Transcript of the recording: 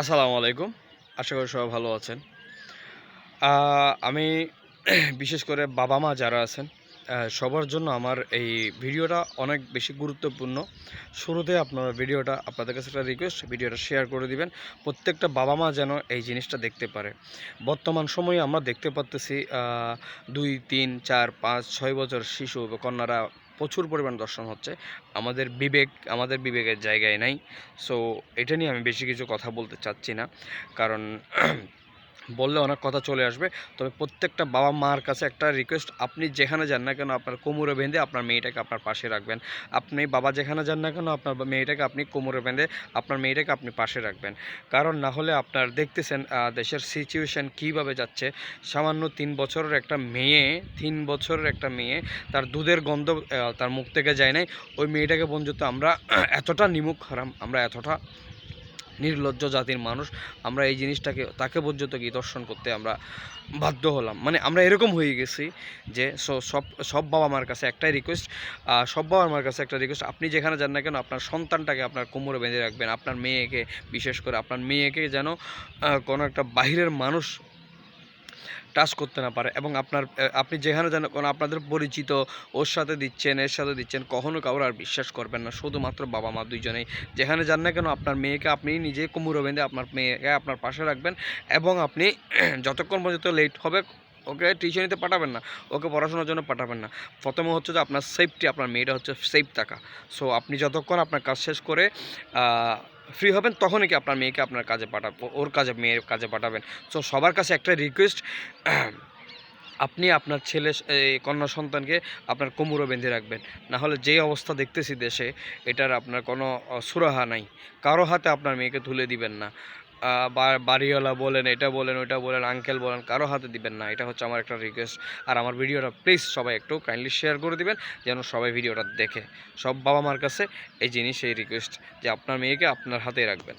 আসসালামু আলাইকুম। আশা করি সবাই ভালো আছেন। আমি বিশেষ করে বাবা মা যারা আছেন সবার জন্য আমার এই ভিডিওটা অনেক বেশি গুরুত্বপূর্ণ। শুরুতে আপনার ভিডিওটা, আপনাদের কাছে একটা রিকোয়েস্ট ভিডিওটা শেয়ার করে দিবেন। প্রত্যেকটা বাবা মা যেন এই জিনিসটা দেখতে পারে। বর্তমান সময়ে আমরা দেখতে পাচ্তেছি দুই, তিন, চার, পাঁচ, ছয় বছর শিশু কন্যারা প্রচুর পরিমাণ দর্শন হচ্ছে। আমাদের বিবেক, আমাদের বিবেকের জায়গায় নাই। সো এটা নিয়ে আমি বেশি কিছু কথা বলতে চাচ্ছি না। কারণ বললে অনেক কথা চলে আসবে। তবে প্রত্যেকটা বাবা মার কাছে একটা রিকোয়েস্ট আপনি যেখানে যান না কেন আপনার কোমরে বেঁধে আপনার মেয়েটাকে আপনার পাশে রাখবেন। আপনি বাবা যেখানে যান না কেন আপনার মেয়েটাকে আপনি কোমরে বেঁধে আপনার মেয়েটাকে আপনি পাশে রাখবেন। কারণ না হলে আপনার দেখতেছেন দেশের সিচুয়েশন কীভাবে যাচ্ছে। সামান্য তিন বছরের একটা মেয়ে, তিন বছরের একটা মেয়ে, তার দুধের গন্ধ তার মুখ থেকে যায় নাই। ওই মেয়েটাকে পর্যন্ত আমরা এতটা নিমুখ হারাম, আমরা এতটা নির্লজ্জ জাতির মানুষ, আমরা এই জিনিসটাকে, তাকে পর্যন্ত কি দর্শন করতে আমরা বাধ্য হলাম। মানে আমরা এরকম হয়ে গেছি যে সব সব বাবা মার কাছে একটাই রিকোয়েস্ট সব বাবা মার কাছে একটা রিকোয়েস্ট আপনি যেখানে যান না কেন, আপনার সন্তানটাকে আপনার কোমরে বেঁধে রাখবেন, আপনার মেয়েকে, বিশেষ করে আপনার মেয়েকে যেন কোনো একটা বাহিরের মানুষ টাচ করতে না পারে এবং আপনার আপনি যেখানে যেন কোনো আপনাদের পরিচিত, ওর সাথে দিচ্ছেন, এর সাথে দিচ্ছেন কখনও কারোর আর বিশ্বাস করবেন না। শুধুমাত্র বাবা মা দুইজনেই। যেখানে যান না কেন, আপনার মেয়েকে আপনি নিজে কুমুরো বেঁধে আপনার মেয়েকে আপনার পাশে রাখবেন এবং আপনি যতক্ষণ পর্যন্ত লেট হবে, ওকে টিউশনিতে পাঠাবেন না, ওকে পড়াশোনার জন্য পাঠাবেন না। প্রথমে হচ্ছে যে আপনার সেফটি আপনার মেয়েটা হচ্ছে সেফ থাকা। সো আপনি যতক্ষণ আপনার কাজ শেষ করে ফ্রি হবেন, তখনই কি আপনার মেয়েকে আপনার কাজে পাঠাবো ওর কাজে, মেয়ের কাজে পাঠাবেন। সো সবার কাছে একটা রিকোয়েস্ট আপনি আপনার ছেলে কন্যা সন্তানকে আপনার কোমরও বেঁধে রাখবেন। না হলে যে অবস্থা দেখতেছি দেশে, এটার আপনার কোনো সুরাহা নাই। কারও হাতে আপনার মেয়েকে তুলে দিবেন না। বাড়িওয়ালা বলেন, এটা বলেন, ওইটা বলেন আঙ্কেল বলেন, কারও হাতে দিবেন না। এটা হচ্ছে আমার একটা রিকোয়েস্ট আর আমার ভিডিওটা প্লিজ সবাই একটু কাইন্ডলি শেয়ার করে দিবেন, যেন সবাই ভিডিওটা দেখে। সব বাবা মার কাছে এই জিনিস, এই রিকোয়েস্ট যে আপনার মেয়েকে আপনার হাতেই রাখবেন।